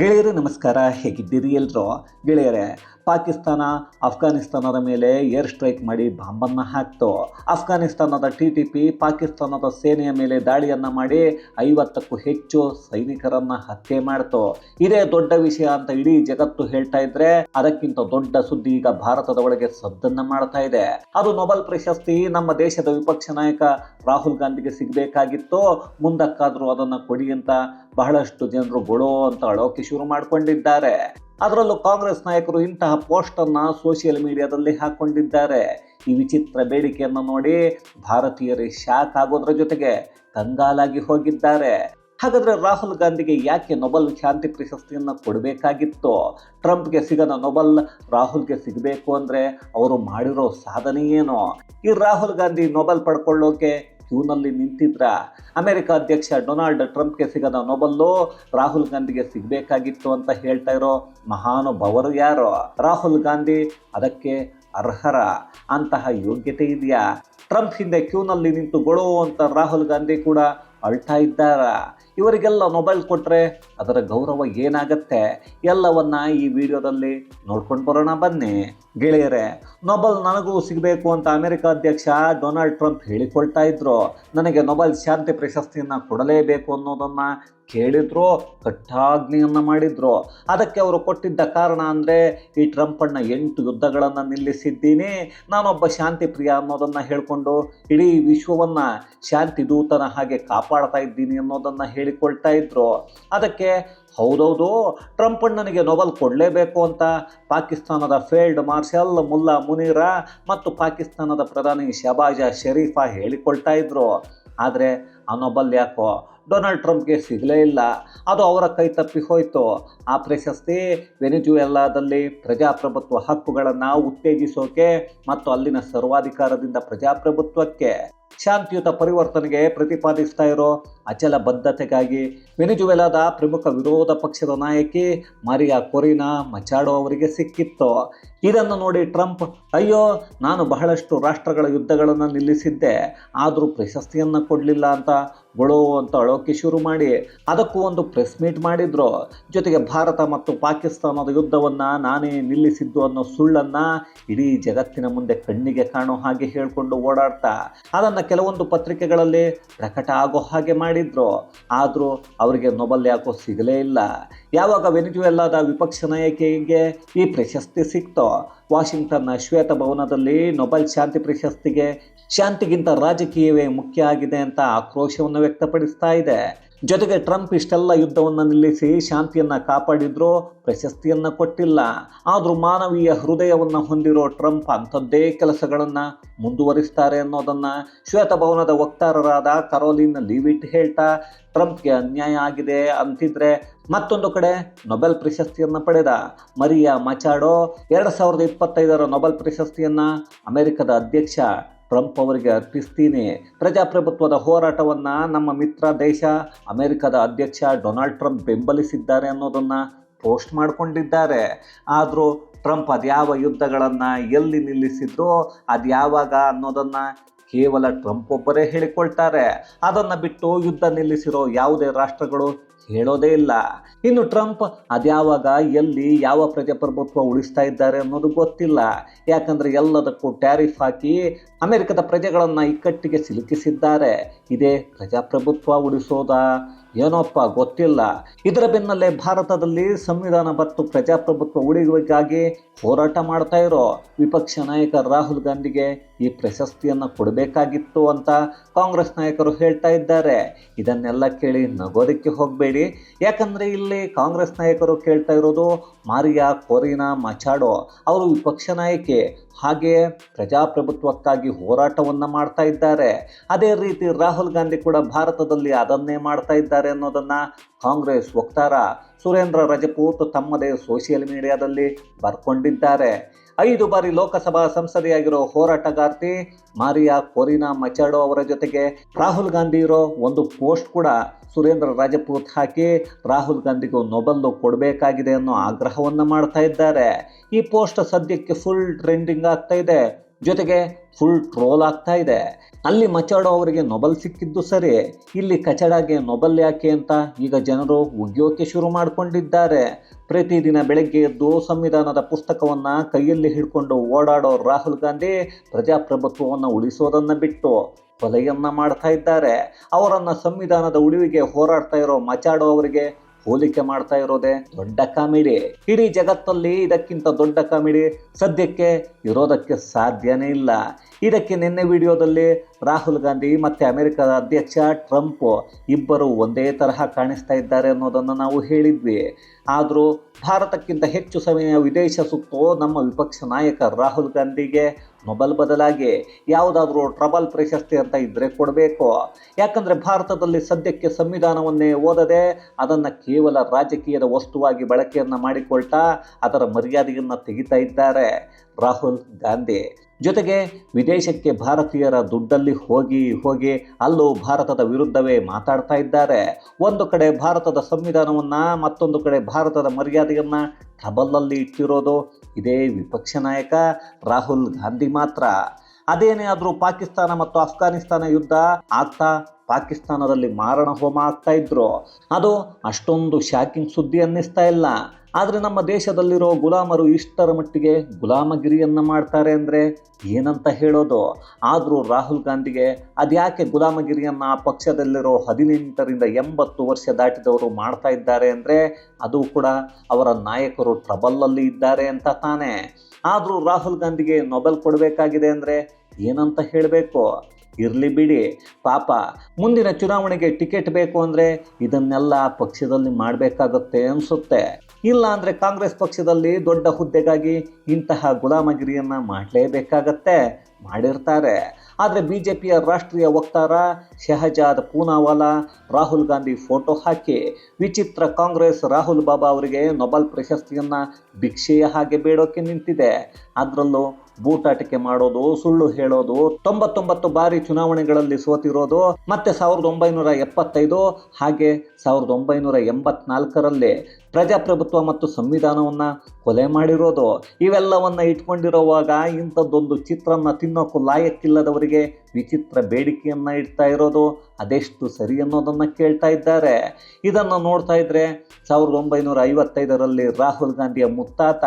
ಗೆಳೆಯರೇ, ನಮಸ್ಕಾರ. ಹೇಗಿದ್ದೀರಿ ಎಲ್ಲರೂ ಗೆಳೆಯರೇ, ಪಾಕಿಸ್ತಾನ ಅಫ್ಘಾನಿಸ್ತಾನದ ಮೇಲೆ ಏರ್ ಸ್ಟ್ರೈಕ್ ಮಾಡಿ ಬಾಂಬನ್ನು ಹಾಕ್ತು. ಅಫ್ಘಾನಿಸ್ತಾನದ ಟಿ ಟಿ ಪಿ ಪಾಕಿಸ್ತಾನದ ಸೇನೆಯ ಮೇಲೆ ದಾಳಿಯನ್ನು ಮಾಡಿ ಐವತ್ತಕ್ಕೂ ಹೆಚ್ಚು ಸೈನಿಕರನ್ನ ಹತ್ಯೆ ಮಾಡ್ತು. ಇದೇ ದೊಡ್ಡ ವಿಷಯ ಅಂತ ಇಡೀ ಜಗತ್ತು ಹೇಳ್ತಾ ಇದ್ರೆ ಅದಕ್ಕಿಂತ ದೊಡ್ಡ ಸುದ್ದಿ ಈಗ ಭಾರತದ ಒಳಗೆ ಸದ್ದನ್ನ ಮಾಡ್ತಾ ಇದೆ. ಅದು ನೊಬೆಲ್ ಪ್ರಶಸ್ತಿ ನಮ್ಮ ದೇಶದ ವಿಪಕ್ಷ ನಾಯಕ ರಾಹುಲ್ ಗಾಂಧಿಗೆ ಸಿಗಬೇಕಾಗಿತ್ತು. ಮುಂದಕ್ಕಾದರೂ ಅದನ್ನ ಕೊಡಿ ಅಂತ ಬಹಳಷ್ಟು ಜನರು ಗೊಳೋ ಅಂತ ಅಳೋಕೆ ಶುರು ಮಾಡಿಕೊಂಡಿದ್ದಾರೆ. ಅದರಲ್ಲೂ ಕಾಂಗ್ರೆಸ್ ನಾಯಕರು ಇಂತಹ ಪೋಸ್ಟನ್ನು ಸೋಷಿಯಲ್ ಮೀಡಿಯಾದಲ್ಲಿ ಹಾಕೊಂಡಿದ್ದಾರೆ. ಈ ವಿಚಿತ್ರ ಬೇಡಿಕೆಯನ್ನು ನೋಡಿ ಭಾರತೀಯರೇ ಶಾಕ್ ಆಗೋದ್ರ ಜೊತೆಗೆ ಕಂಗಾಲಾಗಿ ಹೋಗಿದ್ದಾರೆ. ಹಾಗಾದ್ರೆ ರಾಹುಲ್ ಗಾಂಧಿಗೆ ಯಾಕೆ ನೊಬೆಲ್ ಶಾಂತಿ ಪ್ರಶಸ್ತಿಯನ್ನು ಕೊಡಬೇಕಾಗಿತ್ತು? ಟ್ರಂಪ್ಗೆ ಸಿಗದ ನೊಬೆಲ್ ರಾಹುಲ್ಗೆ ಸಿಗಬೇಕು ಅಂದ್ರೆ ಅವರು ಮಾಡಿರೋ ಸಾಧನೆ ಏನು? ಈ ರಾಹುಲ್ ಗಾಂಧಿ ನೊಬೆಲ್ ಪಡ್ಕೊಳ್ಳೋಕೆ ಕ್ಯೂನಲ್ಲಿ ನಿಂತಿದ್ರ? ಅಮೆರಿಕ ಅಧ್ಯಕ್ಷ ಡೊನಾಲ್ಡ್ ಟ್ರಂಪ್ಗೆ ಸಿಗದ ನೊಬೆಲ್ಲು ರಾಹುಲ್ ಗಾಂಧಿಗೆ ಸಿಗಬೇಕಾಗಿತ್ತು ಅಂತ ಹೇಳ್ತಾ ಇರೋ ಮಹಾನುಭಾವರು ಯಾರು? ರಾಹುಲ್ ಗಾಂಧಿ ಅದಕ್ಕೆ ಅರ್ಹರ ಅಂತಹ ಯೋಗ್ಯತೆ ಇದೆಯಾ? ಟ್ರಂಪ್ ಹಿಂದೆ ಕ್ಯೂನಲ್ಲಿ ನಿಂತು ಗೊಳೋ ಅಂತ ರಾಹುಲ್ ಗಾಂಧಿ ಕೂಡ ಅಳ್ತಾ ಇದ್ದಾರ? ಇವರಿಗೆಲ್ಲ ಮೊಬೈಲ್ ಕೊಟ್ಟರೆ ಅದರ ಗೌರವ ಏನಾಗತ್ತೆ ಎಲ್ಲವನ್ನ ಈ ವಿಡಿಯೋದಲ್ಲಿ ನೋಡ್ಕೊಂಡು ಬರೋಣ ಬನ್ನಿ. ಗೆಳೆಯರೇ ನೊಬೆಲ್ ನನಗೂ ಸಿಗಬೇಕು ಅಂತ ಅಮೆರಿಕ ಅಧ್ಯಕ್ಷ ಡೊನಾಲ್ಡ್ ಟ್ರಂಪ್ ಹೇಳಿಕೊಳ್ತಾ ಇದ್ರು. ನನಗೆ ನೊಬೆಲ್ ಶಾಂತಿ ಪ್ರಶಸ್ತಿಯನ್ನು ಕೊಡಲೇಬೇಕು ಅನ್ನೋದನ್ನ ಕೇಳಿದ್ರು ಕಟ್ಟಾಜ್ಞೆಯನ್ನು ಮಾಡಿದ್ರು. ಅದಕ್ಕೆ ಅವರು ಕೊಟ್ಟಿದ್ದ ಕಾರಣ ಅಂದರೆ ಈ ಟ್ರಂಪಣ್ಣ ಎಂಟು ಯುದ್ಧಗಳನ್ನು ನಿಲ್ಲಿಸಿದ್ದೀನಿ. ನಾನೊಬ್ಬ ಶಾಂತಿ ಪ್ರಿಯ ಅನ್ನೋದನ್ನು ಹೇಳಿಕೊಂಡು ಇಡೀ ವಿಶ್ವವನ್ನು ಶಾಂತಿ ದೂತನ ಹಾಗೆ ಕಾಪಾಡ್ತಾ ಇದ್ದೀನಿ ಅನ್ನೋದನ್ನು ಹೇಳಿಕೊಳ್ತಾ ಇದ್ರು. ಅದಕ್ಕೆ, ಹೌದೌದು, ಟ್ರಂಪ್ ಅಣ್ಣನಿಗೆ ನೊಬೆಲ್ ಕೊಡಲೇಬೇಕು ಅಂತ ಪಾಕಿಸ್ತಾನದ ಫೀಲ್ಡ್ ಮಾರ್ಷಲ್ ಮುಲ್ಲಾ ಮುನೀರ ಮತ್ತು ಪಾಕಿಸ್ತಾನದ ಪ್ರಧಾನಿ ಶಬಾಜ ಶರೀಫಾ ಹೇಳಿಕೊಳ್ತಾ ಇದ್ರು. ಆದರೆ, ಆ ನೊಬೆಲ್ ಯಾಕೋ ಡೊನಾಲ್ಡ್ ಟ್ರಂಪ್ಗೆ ಸಿಗಲೇ ಇಲ್ಲ. ಅದು ಅವರ ಕೈ ತಪ್ಪಿ ಹೋಯಿತು. ಆ ಪ್ರಶಸ್ತಿ ವೆನಿಜುವೆಲ್ಲಾದಲ್ಲಿ ಪ್ರಜಾಪ್ರಭುತ್ವ ಹಕ್ಕುಗಳನ್ನು ಉತ್ತೇಜಿಸೋಕೆ ಮತ್ತು ಅಲ್ಲಿನ ಸರ್ವಾಧಿಕಾರದಿಂದ ಪ್ರಜಾಪ್ರಭುತ್ವಕ್ಕೆ. ಶಾಂತಿಯುತ ಪರಿವರ್ತನೆಗೆ ಪ್ರತಿಪಾದಿಸ್ತಾ ಇರೋ ಅಚಲ ಬದ್ಧತೆಗಾಗಿ ವೆನಿಜುವೆಲಾದ ಪ್ರಮುಖ ವಿರೋಧ ಪಕ್ಷದ ನಾಯಕಿ ಮಾರಿಯಾ ಕೊರಿನಾ ಮಚಾಡೋ ಅವರಿಗೆ ಸಿಕ್ಕಿತ್ತು. ಇದನ್ನು ನೋಡಿ ಟ್ರಂಪ್, ಅಯ್ಯೋ, ನಾನು ಬಹಳಷ್ಟು ರಾಷ್ಟ್ರಗಳ ಯುದ್ಧಗಳನ್ನು ನಿಲ್ಲಿಸಿದ್ದೆ. ಆದರೂ ಪ್ರಶಸ್ತಿಯನ್ನು ಕೊಡಲಿಲ್ಲ ಅಂತ ಗೊಳೋ ಅಂತ ಅಳೋಕೆ ಶುರು ಮಾಡಿ. ಅದಕ್ಕೂ ಒಂದು ಪ್ರೆಸ್ ಮೀಟ್ ಮಾಡಿದ್ರು. ಜೊತೆಗೆ ಭಾರತ ಮತ್ತು ಪಾಕಿಸ್ತಾನದ ಯುದ್ಧವನ್ನು ನಾನೇ ನಿಲ್ಲಿಸಿದ್ದು ಅನ್ನೋ ಸುಳ್ಳನ್ನು ಇಡೀ ಜಗತ್ತಿನ ಮುಂದೆ ಕಣ್ಣಿಗೆ ಕಾಣೋ ಹಾಗೆ ಹೇಳಿಕೊಂಡು ಓಡಾಡ್ತಾ. ಅದನ್ನು ಕೆಲವೊಂದು ಪತ್ರಿಕೆಗಳಲ್ಲಿ ಪ್ರಕಟ ಆಗೋ ಹಾಗೆ ಮಾಡಿದ್ರು. ಆದರೂ ಅವರಿಗೆ ನೊಬೆಲ್ ಯಾಕೋ ಸಿಗಲೇ ಇಲ್ಲ. ಯಾವಾಗ ವೆನಿಜುವೆಲ್ಲಾದ ವಿಪಕ್ಷ ನಾಯಕಿಗೆ ಈ ಪ್ರಶಸ್ತಿ ಸಿಕ್ತೋ? ವಾಷಿಂಗ್ಟನ್ನ ಶ್ವೇತಭವನದಲ್ಲಿ ನೊಬೆಲ್ ಶಾಂತಿ ಪ್ರಶಸ್ತಿಗೆ, ಶಾಂತಿಗಿಂತ ರಾಜಕೀಯವೇ ಮುಖ್ಯ ಆಗಿದೆ ಅಂತ ಆಕ್ರೋಶವನ್ನು ವ್ಯಕ್ತಪಡಿಸ್ತಾ ಇದೆ. ಜೊತೆಗೆ ಟ್ರಂಪ್ ಇಷ್ಟೆಲ್ಲ ಯುದ್ಧವನ್ನು ನಿಲ್ಲಿಸಿ ಶಾಂತಿಯನ್ನು ಕಾಪಾಡಿದ್ರೋ ಪ್ರಶಸ್ತಿಯನ್ನು ಕೊಟ್ಟಿಲ್ಲ. ಆದರೂ ಮಾನವೀಯ ಹೃದಯವನ್ನು ಹೊಂದಿರೋ ಟ್ರಂಪ್ ಅಂಥದ್ದೇ ಕೆಲಸಗಳನ್ನು ಮುಂದುವರಿಸ್ತಾರೆ ಅನ್ನೋದನ್ನು ಶ್ವೇತಭವನದ ವಕ್ತಾರರಾದ ಕರೋಲಿನ್ ಲಿವಿಟ್ ಹೇಳ್ತಾ, ಟ್ರಂಪ್ಗೆ ಅನ್ಯಾಯ ಆಗಿದೆ ಅಂತಿದ್ರೆ ಮತ್ತೊಂದು ಕಡೆ ನೊಬೆಲ್ ಪ್ರಶಸ್ತಿಯನ್ನು ಪಡೆದ. ಮರಿಯಾ ಮಚಾಡೋ ಎರಡು ಸಾವಿರದ ಇಪ್ಪತ್ತೈದರ ನೊಬೆಲ್ ಪ್ರಶಸ್ತಿಯನ್ನು ಅಮೆರಿಕದ ಅಧ್ಯಕ್ಷ ಟ್ರಂಪ್ ಅವರಿಗೆ ಅರ್ಪಿಸ್ತೀನಿ. ಪ್ರಜಾಪ್ರಭುತ್ವದ ಹೋರಾಟವನ್ನು ನಮ್ಮ ಮಿತ್ರ ದೇಶ ಅಮೆರಿಕದ ಅಧ್ಯಕ್ಷ ಡೊನಾಲ್ಡ್ ಟ್ರಂಪ್ ಬೆಂಬಲಿಸಿದ್ದಾರೆ ಅನ್ನೋದನ್ನು ಪೋಸ್ಟ್ ಮಾಡಿಕೊಂಡಿದ್ದಾರೆ. ಆದರೂ ಟ್ರಂಪ್ ಅದ್ಯಾವ ಯುದ್ಧಗಳನ್ನು ಎಲ್ಲಿ ನಿಲ್ಲಿಸಿದ್ರು ಅದ್ಯಾವಾಗ ಅನ್ನೋದನ್ನು ಕೇವಲ ಟ್ರಂಪ್ ಒಬ್ಬರೇ ಹೇಳಿಕೊಳ್ತಾರೆ. ಅದನ್ನು ಬಿಟ್ಟು ಯುದ್ಧ ನಿಲ್ಲಿಸಿರೋ ಯಾವುದೇ ರಾಷ್ಟ್ರಗಳು ಹೇಳೋದೇ ಇಲ್ಲ. ಇನ್ನು ಟ್ರಂಪ್ ಅದ್ಯಾವಾಗ, ಎಲ್ಲಿ, ಯಾವ ಪ್ರಜಾಪ್ರಭುತ್ವ ಉಳಿಸ್ತಾ ಇದ್ದಾರೆ ಅನ್ನೋದು ಗೊತ್ತಿಲ್ಲ. ಯಾಕಂದ್ರೆ ಎಲ್ಲದಕ್ಕೂ ಟ್ಯಾರಿಫ್ ಹಾಕಿ ಅಮೆರಿಕದ ಪ್ರಜೆಗಳನ್ನು ಇಕ್ಕಟ್ಟಿಗೆ ಸಿಲುಕಿಸಿದ್ದಾರೆ. ಇದೇ ಪ್ರಜಾಪ್ರಭುತ್ವ ಉಳಿಸೋದಾ? ಏನೋಪ್ಪ ಗೊತ್ತಿಲ್ಲ. ಇದರ ಬೆನ್ನಲ್ಲೇ ಭಾರತದಲ್ಲಿ ಸಂವಿಧಾನ ಮತ್ತು ಪ್ರಜಾಪ್ರಭುತ್ವ ಉಳಿಯುವಿಗಾಗಿ ಹೋರಾಟ ಮಾಡ್ತಾ ಇರೋ ವಿಪಕ್ಷ ನಾಯಕ ರಾಹುಲ್ ಗಾಂಧಿಗೆ ಈ ಪ್ರಶಸ್ತಿಯನ್ನು ಕೊಡಬೇಕಾಗಿತ್ತು ಅಂತ ಕಾಂಗ್ರೆಸ್ ನಾಯಕರು ಹೇಳ್ತಾ ಇದ್ದಾರೆ. ಇದನ್ನೆಲ್ಲ ಕೇಳಿ ನಗೋದಕ್ಕೆ ಹೋಗಬೇಡಿ. ಯಾಕಂದರೆ ಇಲ್ಲಿ ಕಾಂಗ್ರೆಸ್ ನಾಯಕರು ಕೇಳ್ತಾ ಇರೋದು ಮಾರಿಯಾ, ಕೊರಿನಾ, ಮಚಾಡೋ ಅವರು ವಿಪಕ್ಷ ನಾಯಕಿ. ಹಾಗೆ ಪ್ರಜಾಪ್ರಭುತ್ವಕ್ಕಾಗಿ ಹೋರಾಟವನ್ನು ಮಾಡ್ತಾ ಇದ್ದಾರೆ. ಅದೇ ರೀತಿ ರಾಹುಲ್ ಗಾಂಧಿ ಕೂಡ ಭಾರತದಲ್ಲಿ ಅದನ್ನೇ ಮಾಡ್ತಾ ಇದ್ದಾರೆ ಅನ್ನೋದನ್ನು ಕಾಂಗ್ರೆಸ್ ವಕ್ತಾರ ಸುರೇಂದ್ರ ರಜಪೂತ್ ತಮ್ಮದೇ ಸೋಷಿಯಲ್ ಮೀಡಿಯಾದಲ್ಲಿ ಬರ್ಕೊಂಡಿದ್ದಾರೆ. ಐದು ಬಾರಿ ಲೋಕಸಭಾ ಸಂಸದೆಯಾಗಿರೋ ಹೋರಾಟಗಾರ್ತಿ ಮಾರಿಯಾ, ಕೊರಿನಾ, ಮಚಾಡೋ ಅವರ ಜೊತೆಗೆ ರಾಹುಲ್ ಗಾಂಧಿ ಇರೋ ಒಂದು ಪೋಸ್ಟ್ ಕೂಡ ಸುರೇಂದ್ರ ರಾಜಪೂತ್ ಹಾಕಿ ರಾಹುಲ್ ಗಾಂಧಿಗೂ ನೊಬೆಲ್ಲು ಕೊಡಬೇಕಾಗಿದೆ ಅನ್ನೋ ಆಗ್ರಹವನ್ನು ಮಾಡ್ತಾ ಇದ್ದಾರೆ. ಈ ಪೋಸ್ಟ್ ಸದ್ಯಕ್ಕೆ ಫುಲ್ ಟ್ರೆಂಡಿಂಗ್ ಆಗ್ತಾ ಇದೆ. ಜೊತೆಗೆ ಫುಲ್ ಟ್ರೋಲ್ ಆಗ್ತಾ ಇದೆ. ಅಲ್ಲಿ ಮಚಾಡೋ ಅವರಿಗೆ ನೊಬಲ್ ಸಿಕ್ಕಿದ್ದು ಸರಿ. ಇಲ್ಲಿ ಕಚಡಾಗೆ ನೊಬಲ್ ಯಾಕೆ ಅಂತ ಈಗ ಜನರು ಉಗಿಯೋಕೆ ಶುರು ಮಾಡಿಕೊಂಡಿದ್ದಾರೆ. ಪ್ರತಿದಿನ ಬೆಳಗ್ಗೆ ಎದ್ದು ಸಂವಿಧಾನದ ಪುಸ್ತಕವನ್ನು ಕೈಯಲ್ಲಿ ಹಿಡ್ಕೊಂಡು ಓಡಾಡೋ ರಾಹುಲ್ ಗಾಂಧಿ ಪ್ರಜಾಪ್ರಭುತ್ವವನ್ನು ಉಳಿಸೋದನ್ನು ಬಿಟ್ಟು ಕೊಲೆಯನ್ನ ಮಾಡ್ತಾ ಇದ್ದಾರೆ. ಅವರನ್ನ ಸಂವಿಧಾನದ ಉಳಿವಿಗೆ ಹೋರಾಡ್ತಾ ಇರೋ ಮಚಾಡೋ ಅವರಿಗೆ ಹೋಲಿಕೆ ಮಾಡ್ತಾ ಇರೋದೇ ದೊಡ್ಡ ಕಾಮಿಡಿ. ಇಡೀ ಜಗತ್ತಲ್ಲಿ ಇದಕ್ಕಿಂತ ದೊಡ್ಡ ಕಾಮಿಡಿ ಸದ್ಯಕ್ಕೆ ಇರೋದಕ್ಕೆ ಸಾಧ್ಯನೇ ಇಲ್ಲ. ಇದಕ್ಕೆ ನಿನ್ನೆ ವಿಡಿಯೋದಲ್ಲಿ ರಾಹುಲ್ ಗಾಂಧಿ ಮತ್ತು ಅಮೆರಿಕದ ಅಧ್ಯಕ್ಷ ಟ್ರಂಪ್ ಇಬ್ಬರು ಒಂದೇ ತರಹ ಕಾಣಿಸ್ತಾ ಇದ್ದಾರೆ ಅನ್ನೋದನ್ನು ನಾವು ಹೇಳಿದ್ವಿ. ಆದರೂ ಭಾರತಕ್ಕಿಂತ ಹೆಚ್ಚು ಸಮಯ ವಿದೇಶ ಸುತ್ತೋ ನಮ್ಮ ವಿಪಕ್ಷ ನಾಯಕ ರಾಹುಲ್ ಗಾಂಧಿಗೆ ನೊಬೆಲ್ ಬದಲಾಗಿ ಯಾವುದಾದ್ರೂ ಟ್ರಬಲ್ ಪ್ರಶಸ್ತಿ ಅಂತ ಇದ್ದರೆ ಕೊಡಬೇಕು. ಯಾಕಂದರೆ ಭಾರತದಲ್ಲಿ ಸದ್ಯಕ್ಕೆ ಸಂವಿಧಾನವನ್ನೇ ಓದದೆ ಅದನ್ನು ಕೇವಲ ರಾಜಕೀಯದ ವಸ್ತುವಾಗಿ ಬಳಕೆಯನ್ನು ಮಾಡಿಕೊಳ್ತಾ ಅದರ ಮರ್ಯಾದೆಯನ್ನು ತೆಗಿತಾ ಇದ್ದಾರೆ ರಾಹುಲ್ ಗಾಂಧಿ. ಜೊತೆಗೆ ವಿದೇಶಕ್ಕೆ ಭಾರತೀಯರ ದುಡ್ಡಲ್ಲಿ ಹೋಗಿ ಹೋಗಿ ಅಲ್ಲೂ ಭಾರತದ ವಿರುದ್ಧವೇ ಮಾತಾಡ್ತಾ ಇದ್ದಾರೆ. ಒಂದು ಕಡೆ ಭಾರತದ ಸಂವಿಧಾನವನ್ನು, ಮತ್ತೊಂದು ಕಡೆ ಭಾರತದ ಮರ್ಯಾದೆಯನ್ನು ಟ್ರಬಲಲ್ಲಿ ಇಟ್ಟಿರೋದು ಇದೇ ವಿಪಕ್ಷ ನಾಯಕ ರಾಹುಲ್ ಗಾಂಧಿ ಮಾತ್ರ. ಅದೇನೇ ಆದರೂ ಪಾಕಿಸ್ತಾನ ಮತ್ತು ಅಫ್ಘಾನಿಸ್ತಾನ ಯುದ್ಧ ಆಗ್ತಾ ಪಾಕಿಸ್ತಾನದಲ್ಲಿ ಮಾರಣ ಹೋಮ ಆಗ್ತಾ ಇದ್ರು. ಅದು ಅಷ್ಟೊಂದು ಶಾಕಿಂಗ್ ಸುದ್ದಿ ಅನ್ನಿಸ್ತಾ ಇಲ್ಲ. ಆದರೆ ನಮ್ಮ ದೇಶದಲ್ಲಿರೋ ಗುಲಾಮರು ಇಷ್ಟರ ಮಟ್ಟಿಗೆ ಗುಲಾಮಗಿರಿಯನ್ನು ಮಾಡ್ತಾರೆ ಅಂದರೆ ಏನಂತ ಹೇಳೋದು? ಆದರೂ ರಾಹುಲ್ ಗಾಂಧಿಗೆ ಅದ್ಯಾಕೆ ಗುಲಾಮಗಿರಿಯನ್ನು ಆ ಪಕ್ಷದಲ್ಲಿರೋ ಹದಿನೆಂಟರಿಂದ ಎಂಬತ್ತು ವರ್ಷ ದಾಟಿದವರು ಮಾಡ್ತಾ ಇದ್ದಾರೆ ಅಂದರೆ ಅದು ಕೂಡ ಅವರ ನಾಯಕರು ಟ್ರಬಲ್ಲಲ್ಲಿ ಇದ್ದಾರೆ ಅಂತ ತಾನೇ. ಆದರೂ ರಾಹುಲ್ ಗಾಂಧಿಗೆ ನೊಬೆಲ್ ಕೊಡಬೇಕಾಗಿದೆ ಅಂದರೆ ಏನಂತ ಹೇಳಬೇಕು? ಇರಲಿ ಬಿಡಿ. ಪಾಪ, ಮುಂದಿನ ಚುನಾವಣೆಗೆ ಟಿಕೆಟ್ ಬೇಕು ಅಂದರೆ ಇದನ್ನೆಲ್ಲ ಪಕ್ಷದಲ್ಲಿ ಮಾಡಬೇಕಾಗುತ್ತೆ ಅನಿಸುತ್ತೆ. ಇಲ್ಲ ಅಂದರೆ ಕಾಂಗ್ರೆಸ್ ಪಕ್ಷದಲ್ಲಿ ದೊಡ್ಡ ಹುದ್ದೆಗಾಗಿ ಇಂತಹ ಗುಲಾಮಗಿರಿಯನ್ನು ಮಾಡಲೇಬೇಕಾಗತ್ತೆ. ಮಾಡಿರ್ತಾರೆ. ಆದರೆ ಬಿ ಜೆ ಪಿಯ ರಾಷ್ಟ್ರೀಯ ವಕ್ತಾರ ಶಹಜಾದ್ ಪೂನಾವಾಲಾ ರಾಹುಲ್ ಗಾಂಧಿ ಫೋಟೋ ಹಾಕಿ, ವಿಚಿತ್ರ ಕಾಂಗ್ರೆಸ್ ರಾಹುಲ್ ಬಾಬಾ ಅವರಿಗೆ ನೊಬೆಲ್ ಪ್ರಶಸ್ತಿಯನ್ನು ಭಿಕ್ಷೆಯ ಹಾಗೆ ಬೇಡೋಕೆ ನಿಂತಿದೆ. ಅದರಲ್ಲೂ ಬೂಟಾಟಿಕೆ ಮಾಡೋದು, ಸುಳ್ಳು ಹೇಳೋದು, ತೊಂಬತ್ತೊಂಬತ್ತು ಬಾರಿ ಚುನಾವಣೆಗಳಲ್ಲಿ ಸೋತಿರೋದು, ಮತ್ತೆ ಸಾವಿರದ ಒಂಬೈನೂರ ಎಪ್ಪತ್ತೈದು ಹಾಗೆ ಸಾವಿರದ ಒಂಬೈನೂರ ಎಂಬತ್ನಾಲ್ಕರಲ್ಲಿ ಪ್ರಜಾಪ್ರಭುತ್ವ ಮತ್ತು ಸಂವಿಧಾನವನ್ನು ಕೊಲೆ ಮಾಡಿರೋದು, ಇವೆಲ್ಲವನ್ನು ಇಟ್ಕೊಂಡಿರುವಾಗ ಇಂಥದ್ದೊಂದು ಚಿತ್ರನ ತಿನ್ನೋಕ್ಕೂ ಲಾಯಕ್ಕಿಲ್ಲದವರಿಗೆ ವಿಚಿತ್ರ ಬೇಡಿಕೆಯನ್ನು ಇಡ್ತಾ ಇರೋದು, ಅದೆಷ್ಟು ಸರಿ ಅನ್ನೋದನ್ನು ಕೇಳ್ತಾ ಇದ್ದಾರೆ. ಇದನ್ನು ನೋಡ್ತಾ ಇದ್ರೆ ಸಾವಿರದ ಒಂಬೈನೂರ ಐವತ್ತೈದರಲ್ಲಿ ರಾಹುಲ್ ಗಾಂಧಿಯ ಮುತ್ತಾತ,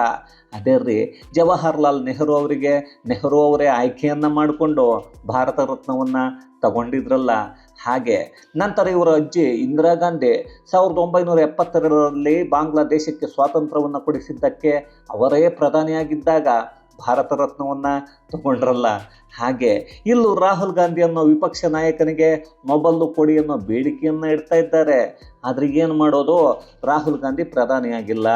ಅದೇ ರೀ ಜವಾಹರ್ಲಾಲ್ ನೆಹರು ಅವರಿಗೆ, ನೆಹರು ಅವರೇ ಆಯ್ಕೆಯನ್ನು ಮಾಡಿಕೊಂಡು ಭಾರತ ರತ್ನವನ್ನು ತಗೊಂಡಿದ್ರಲ್ಲ ಹಾಗೆ. ನಂತರ ಇವರ ಅಜ್ಜಿ ಇಂದಿರಾ ಗಾಂಧಿ ಸಾವಿರದ ಒಂಬೈನೂರ ಎಪ್ಪತ್ತೆರಡರಲ್ಲಿ ಬಾಂಗ್ಲಾದೇಶಕ್ಕೆ ಸ್ವಾತಂತ್ರ್ಯವನ್ನು ಕೊಡಿಸಿದ್ದಕ್ಕೆ ಅವರೇ ಪ್ರಧಾನಿಯಾಗಿದ್ದಾಗ ಭಾರತ ರತ್ನವನ್ನು ತಗೊಂಡ್ರಲ್ಲ. ಹಾಗೆ ಇಲ್ಲೂ ರಾಹುಲ್ ಗಾಂಧಿ ಅನ್ನೋ ವಿಪಕ್ಷ ನಾಯಕನಿಗೆ ಮೊಬಲ್ಲು ಕೊಡಿ ಅನ್ನೋ ಬೇಡಿಕೆಯನ್ನು ಇಡ್ತಾ ಇದ್ದಾರೆ. ಆದರೆ ಏನು ಮಾಡೋದು? ರಾಹುಲ್ ಗಾಂಧಿ ಪ್ರಧಾನಿಯಾಗಿಲ್ಲ.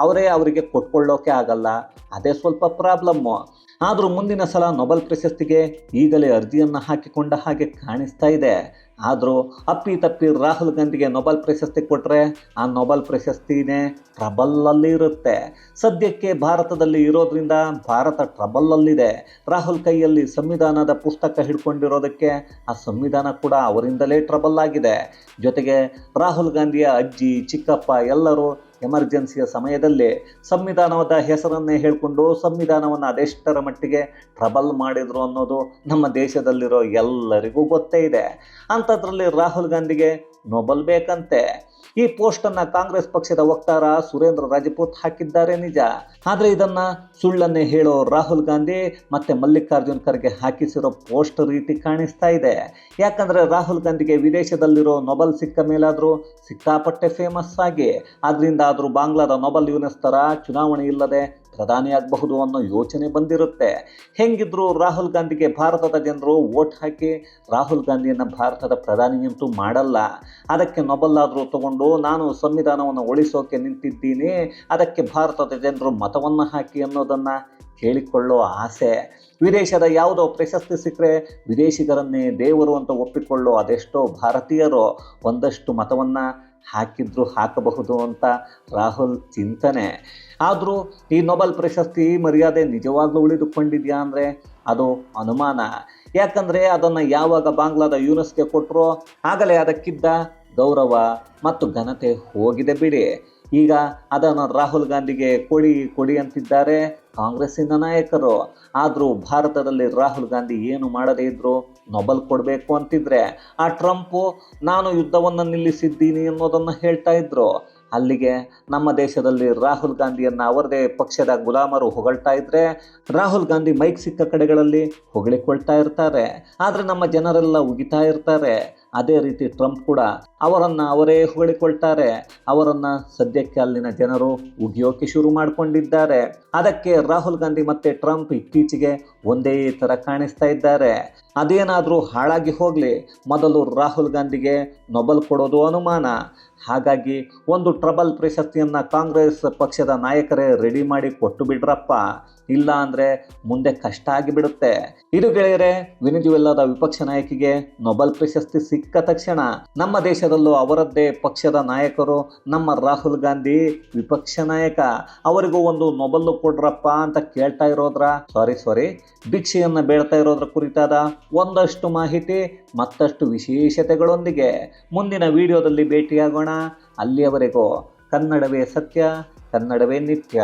ಅವರೇ ಅವರಿಗೆ ಕೊಟ್ಕೊಳ್ಳೋಕೆ ಆಗಲ್ಲ. ಅದೇ ಸ್ವಲ್ಪ ಪ್ರಾಬ್ಲಮ್ಮು ಆದರೂ ಮುಂದಿನ ಸಲ ನೊಬೆಲ್ ಪ್ರಶಸ್ತಿಗೆ ಈಗಲೇ ಅರ್ಜಿಯನ್ನು ಹಾಕಿಕೊಂಡ ಹಾಗೆ ಕಾಣಿಸ್ತಾ ಇದೆ. ಆದರೂ ಅಪ್ಪಿ ತಪ್ಪಿ ರಾಹುಲ್ ಗಾಂಧಿಗೆ ನೊಬೆಲ್ ಪ್ರಶಸ್ತಿ ಕೊಟ್ಟರೆ ಆ ನೊಬೆಲ್ ಪ್ರಶಸ್ತಿನೇ ಟ್ರಬಲ್ಲಲ್ಲಿ ಇರುತ್ತೆ. ಸದ್ಯಕ್ಕೆ ಭಾರತದಲ್ಲಿ ಇರೋದ್ರಿಂದ ಭಾರತ ಟ್ರಬಲ್ಲಲ್ಲಿದೆ ರಾಹುಲ್ ಕೈಯಲ್ಲಿ ಸಂವಿಧಾನದ ಪುಸ್ತಕ ಹಿಡ್ಕೊಂಡಿರೋದಕ್ಕೆ ಆ ಸಂವಿಧಾನ ಕೂಡ ಅವರಿಂದಲೇ ಟ್ರಬಲ್ ಆಗಿದೆ ಜೊತೆಗೆ ರಾಹುಲ್ ಗಾಂಧಿಯ ಅಜ್ಜಿ, ಚಿಕ್ಕಪ್ಪ ಎಲ್ಲರೂ ಎಮರ್ಜೆನ್ಸಿಯ ಸಮಯದಲ್ಲಿ ಸಂವಿಧಾನದ ಹೆಸರನ್ನೇ ಹೇಳಿಕೊಂಡು ಸಂವಿಧಾನವನ್ನು ಅದೆಷ್ಟರ ಮಟ್ಟಿಗೆ ಟ್ರಬಲ್ ಮಾಡಿದರು ಅನ್ನೋದು ನಮ್ಮ ದೇಶದಲ್ಲಿರೋ ಎಲ್ಲರಿಗೂ ಗೊತ್ತೇ ಇದೆ. ಅಂಥದ್ರಲ್ಲಿ ರಾಹುಲ್ ಗಾಂಧಿಗೆ ನೊಬಲ್ ಬೇಕಂತೆ. ಈ ಪೋಸ್ಟನ್ನು ಕಾಂಗ್ರೆಸ್ ಪಕ್ಷದ ವಕ್ತಾರ ಸುರೇಂದ್ರ ರಾಜಪೂತ್ ಹಾಕಿದ್ದಾರೆ ನಿಜ. ಆದರೆ ಇದನ್ನ ಸುಳ್ಳನ್ನೇ ಹೇಳೋ ರಾಹುಲ್ ಗಾಂಧಿ ಮತ್ತೆ ಮಲ್ಲಿಕಾರ್ಜುನ್ ಖರ್ಗೆ ಹಾಕಿಸಿರೋ ಪೋಸ್ಟ್ ರೀತಿ ಕಾಣಿಸ್ತಾ ಇದೆ. ಯಾಕಂದ್ರೆ ರಾಹುಲ್ ಗಾಂಧಿಗೆ ವಿದೇಶದಲ್ಲಿರೋ ನೊಬೆಲ್ ಸಿಕ್ಕ ಮೇಲಾದರೂ ಸಿಕ್ಕಾಪಟ್ಟೆ ಫೇಮಸ್ ಆಗಿ. ಅದರಿಂದ ಆದರೂ ಬಾಂಗ್ಲಾದ ನೊಬೆಲ್ ಯುನೆಸ್ತರ ಚುನಾವಣೆ ಇಲ್ಲದೆ ಪ್ರಧಾನಿಯಾಗಬಹುದು ಅನ್ನೋ ಯೋಚನೆ ಬಂದಿರುತ್ತೆ. ಹೆಂಗಿದ್ರು ರಾಹುಲ್ ಗಾಂಧಿಗೆ ಭಾರತದ ಜನರು ವೋಟ್ ಹಾಕಿ ರಾಹುಲ್ ಗಾಂಧಿಯನ್ನು ಭಾರತದ ಪ್ರಧಾನಿಯಂತೂ ಮಾಡಲ್ಲ. ಅದಕ್ಕೆ ನೊಬಲ್ಲಾದರೂ ತಗೊಂಡು ನಾನು ಸಂವಿಧಾನವನ್ನು ಉಳಿಸೋಕೆ ನಿಂತಿದ್ದೀನಿ, ಅದಕ್ಕೆ ಭಾರತದ ಜನರು ಮತವನ್ನು ಹಾಕಿ ಅನ್ನೋದನ್ನು ಕೇಳಿಕೊಳ್ಳೋ ಆಸೆ. ವಿದೇಶದ ಯಾವುದೋ ಪ್ರಶಸ್ತಿ ಸಿಕ್ಕರೆ ವಿದೇಶಿಗರನ್ನೇ ದೇವರು ಅಂತ ಒಪ್ಪಿಕೊಳ್ಳೋ ಅದೆಷ್ಟೋ ಭಾರತೀಯರು. ಒಂದಷ್ಟು ಮತವನ್ನು ಹಾಕಿದ್ರು ಹಾಕಬಹುದು ಅಂತ ರಾಹುಲ್ ಚಿಂತನೆ. ಆದರೂ ಈ ನೊಬೆಲ್ ಪ್ರಶಸ್ತಿ ಮರ್ಯಾದೆ ನಿಜವಾಗ್ಲೂ ಉಳಿದುಕೊಂಡಿದೆಯಾ ಅಂದರೆ ಅದು ಅನುಮಾನ. ಯಾಕಂದರೆ ಅದನ್ನು ಯಾವಾಗ ಬಾಂಗ್ಲಾದ ಯುನೆಸ್ಗೆ ಕೊಟ್ಟರೋ ಆಗಲೇ ಅದಕ್ಕಿದ್ದ ಗೌರವ ಮತ್ತು ಘನತೆ ಹೋಗಿದೆ ಬಿಡಿ. ಈಗ ಅದನ್ನು ರಾಹುಲ್ ಗಾಂಧಿಗೆ ಕೊಡಿ ಕೊಡಿ ಅಂತಿದ್ದಾರೆ ಕಾಂಗ್ರೆಸ್ಸಿನ ನಾಯಕರು. ಆದರೂ ಭಾರತದಲ್ಲಿ ರಾಹುಲ್ ಗಾಂಧಿ ಏನು ಮಾಡದೇ ಇದ್ರು ನೊಬೆಲ್ ಕೊಡಬೇಕು ಅಂತಿದ್ರೆ, ಆ ಟ್ರಂಪು, ನಾನು ಯುದ್ಧವನ್ನು ನಿಲ್ಲಿಸಿದ್ದೀನಿ ಅನ್ನೋದನ್ನು ಹೇಳ್ತಾ ಇದ್ರು. ಅಲ್ಲಿಗೆ ನಮ್ಮ ದೇಶದಲ್ಲಿ ರಾಹುಲ್ ಗಾಂಧಿಯನ್ನು ಅವರದೇ ಪಕ್ಷದ ಗುಲಾಮರು ಹೊಗಳ್ತಾ ಇದ್ರೆ, ರಾಹುಲ್ ಗಾಂಧಿ ಮೈಕ್ ಸಿಕ್ಕ ಕಡೆಗಳಲ್ಲಿ ಹೊಗಳಿಕೊಳ್ತಾ ಇರ್ತಾರೆ. ಆದರೆ ನಮ್ಮ ಜನರೆಲ್ಲ ಉಗಿತಾ ಇರ್ತಾರೆ. ಅದೇ ರೀತಿ ಟ್ರಂಪ್ ಕೂಡ ಅವರನ್ನು ಅವರೇ ಹೊಗಳಿಕೊಳ್ತಾರೆ. ಅವರನ್ನು ಸದ್ಯಕ್ಕೆ ಅಲ್ಲಿನ ಜನರು ಉಗಿಯೋಕೆ ಶುರು ಮಾಡಿಕೊಂಡಿದ್ದಾರೆ. ಅದಕ್ಕೆ ರಾಹುಲ್ ಗಾಂಧಿ ಮತ್ತೆ ಟ್ರಂಪ್ ಇತ್ತೀಚೆಗೆ ಒಂದೇ ಥರ ಕಾಣಿಸ್ತಾ ಇದ್ದಾರೆ. ಅದೇನಾದರೂ ಹಾಳಾಗಿ ಹೋಗಲಿ, ಮೊದಲು ರಾಹುಲ್ ಗಾಂಧಿಗೆ ನೊಬಲ್ ಕೊಡೋದು ಅನುಮಾನ. ಹಾಗಾಗಿ ಒಂದು ಟ್ರಬಲ್ ಪ್ರಶಸ್ತಿಯನ್ನು ಕಾಂಗ್ರೆಸ್ ಪಕ್ಷದ ನಾಯಕರೇ ರೆಡಿ ಮಾಡಿ ಕೊಟ್ಟು ಬಿಡ್ರಪ್ಪ. ಇಲ್ಲ ಅಂದರೆ ಮುಂದೆ ಕಷ್ಟ ಆಗಿಬಿಡುತ್ತೆ. ಇದು ಗೆಳೆಯರೆ ವಿನಿಜುವೆಲ್ಲದ ವಿಪಕ್ಷ ನಾಯಕಿಗೆ ನೊಬೆಲ್ ಪ್ರಶಸ್ತಿ ಸಿಕ್ಕ ತಕ್ಷಣ ನಮ್ಮ ದೇಶದಲ್ಲೂ ಅವರದ್ದೇ ಪಕ್ಷದ ನಾಯಕರು ನಮ್ಮ ರಾಹುಲ್ ಗಾಂಧಿ ವಿಪಕ್ಷ ನಾಯಕ. ಅವರಿಗೂ ಒಂದು ನೊಬೆಲ್ ಕೊಡ್ರಪ್ಪ ಅಂತ ಕೇಳ್ತಾ ಇರೋದ್ರ? ಸಾರಿ ಸಾರಿ ಭಿಕ್ಷೆಯನ್ನ ಬೇಡ್ತಾ ಇರೋದ್ರ ಕುರಿತಾದ ಒಂದಷ್ಟು ಮಾಹಿತಿ, ಮತ್ತಷ್ಟು ವಿಶೇಷತೆಗಳೊಂದಿಗೆ ಮುಂದಿನ ವಿಡಿಯೋದಲ್ಲಿ ಭೇಟಿಯಾಗೋಣ. ಅಲ್ಲಿಯವರೆಗೂ ಕನ್ನಡವೇ ಸತ್ಯ, ಕನ್ನಡವೇ ನಿತ್ಯ.